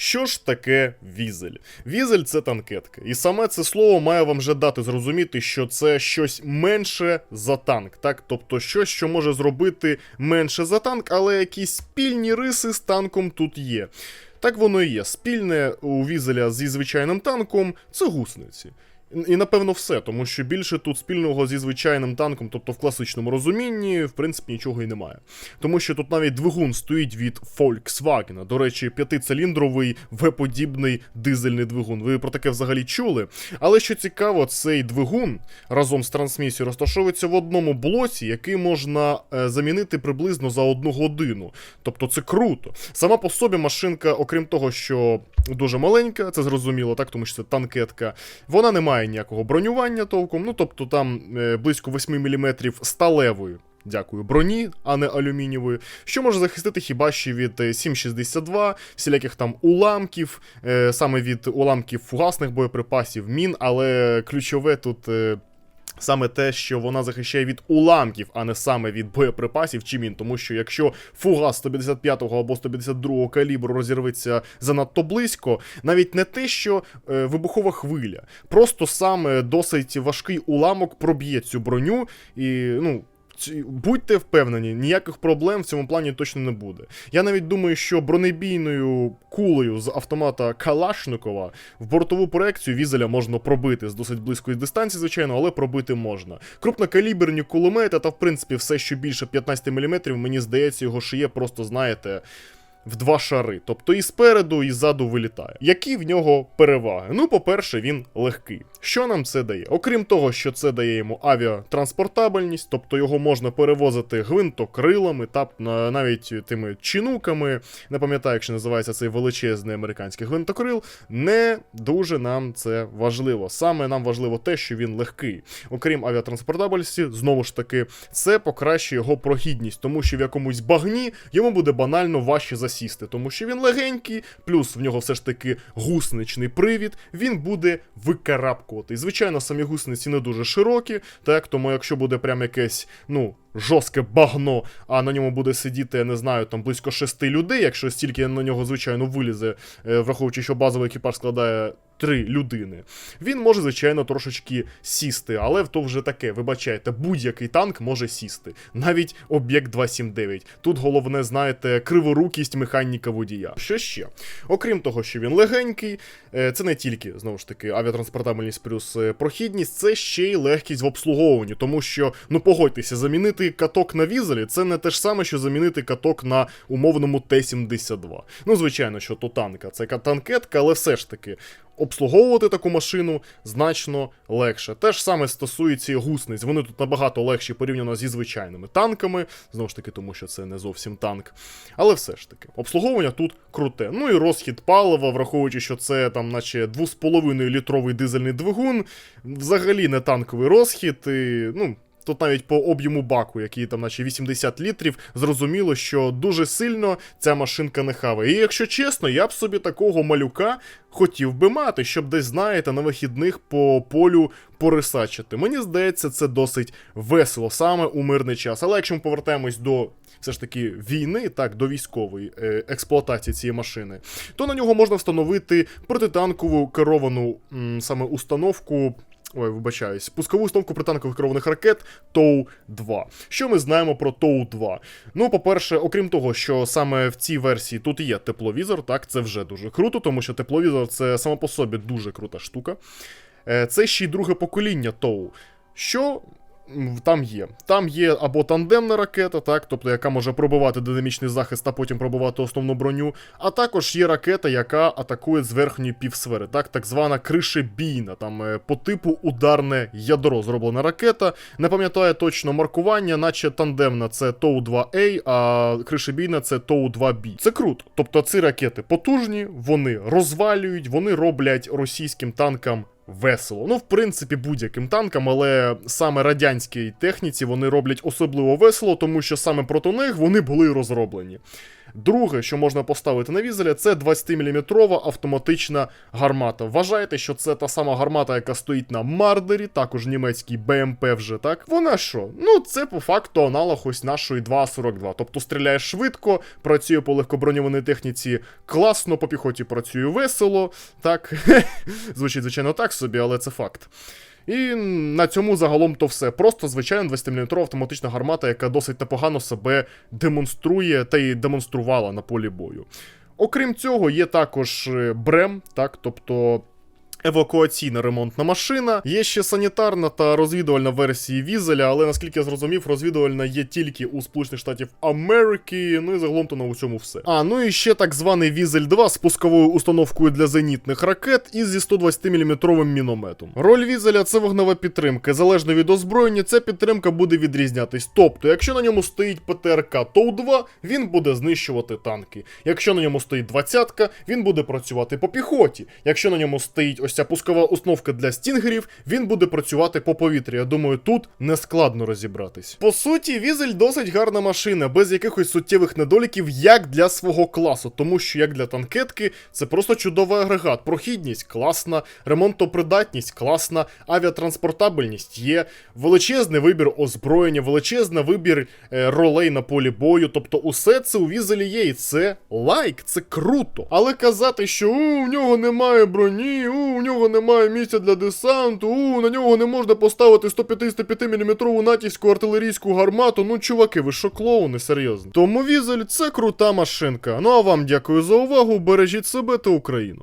Що ж таке візель? Візель це танкетка. І саме це слово має вам вже дати зрозуміти, що це щось менше за танк, так? Тобто щось, що може зробити менше за танк, але якісь спільні риси з танком тут є. Так воно і є. Спільне у візеля зі звичайним танком це гусениці. І напевно все, тому що більше тут спільного зі звичайним танком, тобто в класичному розумінні, в принципі, нічого і немає. Тому що тут навіть двигун стоїть від Volkswagen. До речі, п'ятициліндровий В-подібний дизельний двигун. Ви про таке взагалі чули? Але що цікаво, цей двигун разом з трансмісією розташовується в одному блоці, який можна е, замінити приблизно за одну годину. Тобто це круто. Сама по собі машинка, окрім того, що дуже маленька, це зрозуміло, так, тому що це танкетка. Вона не має ніякого бронювання толком. Ну тобто там е, близько 8 мм сталевої. Дякую, броні, а не алюмінієвої, що може захистити хіба що від е, 7,62, всіляких там уламків, е, саме від уламків фугасних боєприпасів, мін, але ключове тут. Саме те, що вона захищає від уламків, а не саме від боєприпасів чи мін. Тому що якщо фугас 155-го або 152-го калібру розірветься занадто близько, навіть не те, що е, вибухова хвиля, просто саме досить важкий уламок проб'є цю броню і, ну. Будьте впевнені, ніяких проблем в цьому плані точно не буде. Я навіть думаю, що бронебійною кулею з автомата Калашникова в бортову проекцію візеля можна пробити з досить близької дистанції, звичайно, але пробити можна. Крупнокаліберні кулемети та, в принципі, все, що більше 15 мм, мені здається, його шиє просто, знаєте. В два шари, тобто і спереду, і ззаду вилітає. Які в нього переваги? Ну, по-перше, він легкий. Що нам це дає? Окрім того, що це дає йому авіатранспортабельність, тобто його можна перевозити гвинтокрилами та навіть тими чинуками. Не пам'ятаю, як ще називається цей величезний американський гвинтокрил. Не дуже нам це важливо. Саме нам важливо те, що він легкий. Окрім авіатранспортабельності, знову ж таки, це покращує його прохідність, тому що в якомусь багні йому буде банально важче засісти, тому що він легенький, плюс в нього все ж таки гусничний привід, він буде викарабкувати. І, звичайно, самі гусениці не дуже широкі, так, тому якщо буде прям якесь, ну. Жорстке багно, а на ньому буде сидіти, я не знаю, там близько шести людей, якщо стільки на нього, звичайно, вилізе, е, враховуючи, що базовий екіпаж складає три людини. Він може, звичайно, трошечки сісти, але то вже таке, вибачайте, будь-який танк може сісти. Навіть об'єкт 279. Тут головне, знаєте, криворукість механіка водія. Що ще? Окрім того, що він легенький, е, це не тільки, знову ж таки, авіатранспортабельність плюс е, прохідність, це ще й легкість в обслуговуванні, тому що, ну погодьтеся, замінити каток на візелі це не те ж саме, що замінити каток на умовному Т-72. Ну, звичайно, що то танка, це танкетка, але все ж таки. Обслуговувати таку машину значно легше. Те ж саме стосується і гусениць. Вони тут набагато легші порівняно зі звичайними танками. Знову ж таки, тому що це не зовсім танк. Але все ж таки, обслуговування тут круте. Ну і розхід палива, враховуючи, що це там, наче 2,5 літровий дизельний двигун, взагалі не танковий розхід. І, ну, Тут навіть по об'єму баку, який там, наче 80 літрів, зрозуміло, що дуже сильно ця машинка не хаває. І якщо чесно, я б собі такого малюка хотів би мати, щоб десь, знаєте, на вихідних по полю порисачити. Мені здається, це досить весело саме у мирний час. Але якщо ми повертаємось до все ж таки війни, так, до військової е, експлуатації цієї машини, то на нього можна встановити протитанкову керовану м, саме установку. Ой, вибачаюсь, пускову установку протанкових керованих ракет ТОУ-2. Що ми знаємо про ТОУ-2? Ну, по-перше, окрім того, що саме в цій версії тут є тепловізор, так, це вже дуже круто, тому що тепловізор це само по собі дуже крута штука. Е, Це ще й друге покоління ТОУ. Що там є? Там є або тандемна ракета, так, тобто яка може пробивати динамічний захист, а потім пробивати основну броню. А також є ракета, яка атакує з верхньої півсфери, так, так звана кришебійна, там е, по типу ударне ядро зроблена ракета. Не пам'ятаю точно маркування, наче тандемна це ТОУ-2А, а кришебійна це ТОУ-2Б. Це круто. Тобто ці ракети потужні, вони розвалюють, вони роблять російським танкам весело. Ну, в принципі, будь-яким танкам, але саме радянській техніці вони роблять особливо весело, тому що саме проти них вони були розроблені. Друге, що можна поставити на візеля, це 20-мм автоматична гармата. Вважайте, що це та сама гармата, яка стоїть на Мардері, також німецький БМП вже так. Вона що? Ну, це по факту аналог ось нашої 2.42. Тобто стріляє швидко, працює по легкоброньованій техніці класно, по піхоті працює весело. Так, звучить, звичайно, так собі, але це факт. І на цьому загалом то все. Просто звичайна 20-мм автоматична гармата, яка досить непогано себе демонструє та й демонструвала на полі бою. Окрім цього, є також е, Брем, так, тобто. Евакуаційна ремонтна машина. Є ще санітарна та розвідувальна версії Візеля, але наскільки я зрозумів, розвідувальна є тільки у Сполучених Штатів Америки. Ну і загалом то на усьому все. А ну і ще так званий Візель 2 з пусковою установкою для зенітних ракет і зі 120-мм мінометом. Роль Візеля це вогнева підтримка. Залежно від озброєння, ця підтримка буде відрізнятись. Тобто, якщо на ньому стоїть ПТРК ТОУ-2, він буде знищувати танки. Якщо на ньому стоїть двадцятка, він буде працювати по піхоті. Якщо на ньому стоїть ось ця пускова установка для стінгерів, він буде працювати по повітрі. Я думаю, тут не складно розібратись. По суті, Візель досить гарна машина, без якихось суттєвих недоліків, як для свого класу, тому що як для танкетки, це просто чудовий агрегат. Прохідність класна, ремонтопридатність класна, авіатранспортабельність є, величезний вибір озброєння, величезний вибір е, ролей на полі бою. Тобто, усе це у Візелі є, і це лайк, це круто. Але казати, що у, в нього немає броні, у, у нього немає місця для десанту, у, на нього не можна поставити 155 мм натівську артилерійську гармату. Ну, чуваки, ви що клоуни, серйозно. Тому Візель це крута машинка. Ну а вам дякую за увагу. Бережіть себе та Україну.